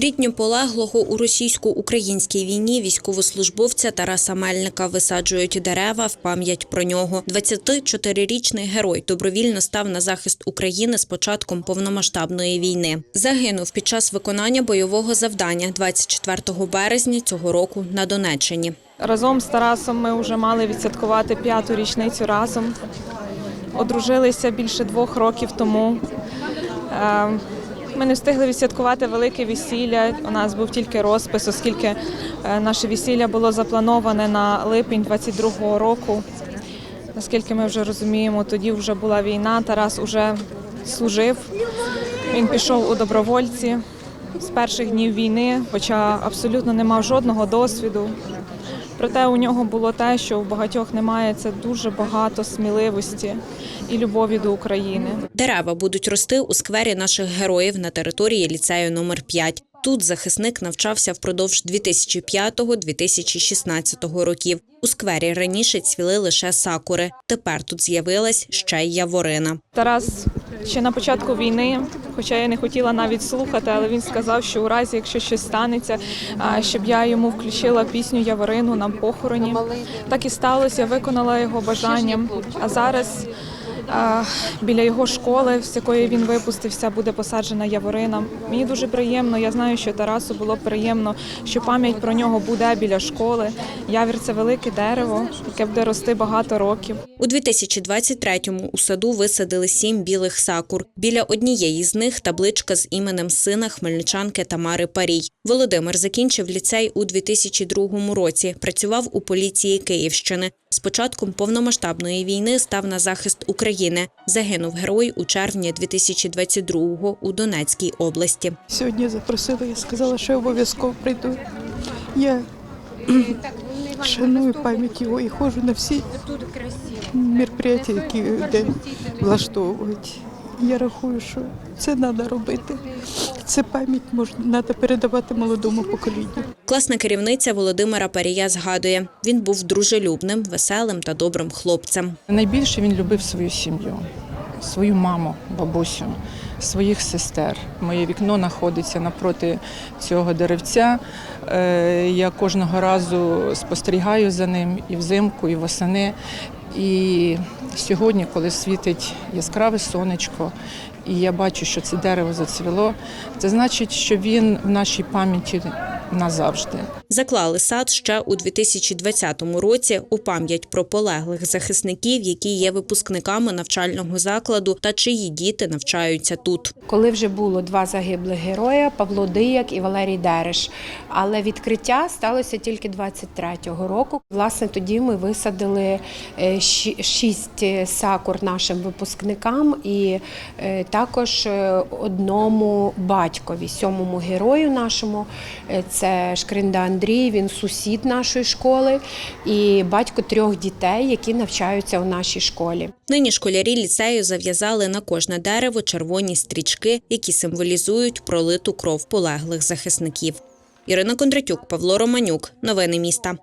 Рідні полеглого у російсько-українській війні військовослужбовця Тараса Мельника висаджують дерева в пам'ять про нього. 24-річний герой добровільно став на захист України з початком повномасштабної війни. Загинув під час виконання бойового завдання 24 березня цього року на Донеччині. Разом з Тарасом ми вже мали відсвяткувати п'яту річницю разом. Одружилися більше двох років тому. Ми не встигли відсвяткувати велике весілля. У нас був тільки розпис, оскільки е, наше весілля було заплановане на липень 22-го року. Наскільки ми вже розуміємо, тоді вже була війна. Тарас уже служив. Він пішов у добровольці з перших днів війни, хоча абсолютно не мав жодного досвіду. Проте у нього було те, що у багатьох немає це дуже багато сміливості і любові до України. Дерева будуть рости у сквері наших героїв на території ліцею номер 5 Тут захисник навчався впродовж 2005-2016 років. У сквері раніше цвіли лише сакури. Тепер тут з'явилась ще й яворина. Тарас ще на початку війни, хоча я не хотіла навіть слухати, але він сказав, що у разі, якщо щось станеться, щоб я йому включила пісню Яворину на похороні. Так і сталося, я виконала його бажання. А зараз біля його школи, з якої він випустився, буде посаджена Яворина. Мені дуже приємно. Я знаю, що Тарасу було приємно, що пам'ять про нього буде біля школи. Явір це велике дерево, яке буде рости багато років. У 2023-му у саду висадили сім білих сакур. Біля однієї з них табличка з іменем сина хмельничанки Тамари Парій. Володимир закінчив ліцей у 2002 році. Працював у поліції Київщини. З початком повномасштабної війни став на захист України. Загинув герой у червні 2022-го у Донецькій області. Сьогодні запросила, я сказала, що я обов'язково прийду. Я шаную пам'ять його і ходжу на всі мероприятия, які де влаштовують. Я рахую, що це треба робити. Це пам'ять можна передавати молодому поколінню. Класна керівниця Володимира Парія згадує, він був дружелюбним, веселим та добрим хлопцем. Найбільше він любив свою сім'ю, свою маму, бабусю, своїх сестер. Моє вікно знаходиться напроти цього деревця. Е, Я кожного разу спостерігаю за ним і взимку, і восени. І сьогодні, коли світить яскраве сонечко, і я бачу, що це дерево зацвіло, це значить, що він в нашій пам'яті назавжди. Заклали сад ще у 2020 році у пам'ять про полеглих захисників, які є випускниками навчального закладу та чиї діти навчаються тут. Коли вже було два загиблих героя Павло Дияк і Валерій Дереш. Але відкриття сталося тільки 23-го року. Власне, тоді ми висадили е, шість е, сакур нашим випускникам і е, також е, одному батькові, сьомому герою нашому. Е, Це Шкринда Андрій, він сусід нашої школи і батько трьох дітей, які навчаються у нашій школі. Нині школярі ліцею зав'язали на кожне дерево червоні стрічки, які символізують пролиту кров полеглих захисників. Ірина Кондратюк, Павло Романюк. Новини міста.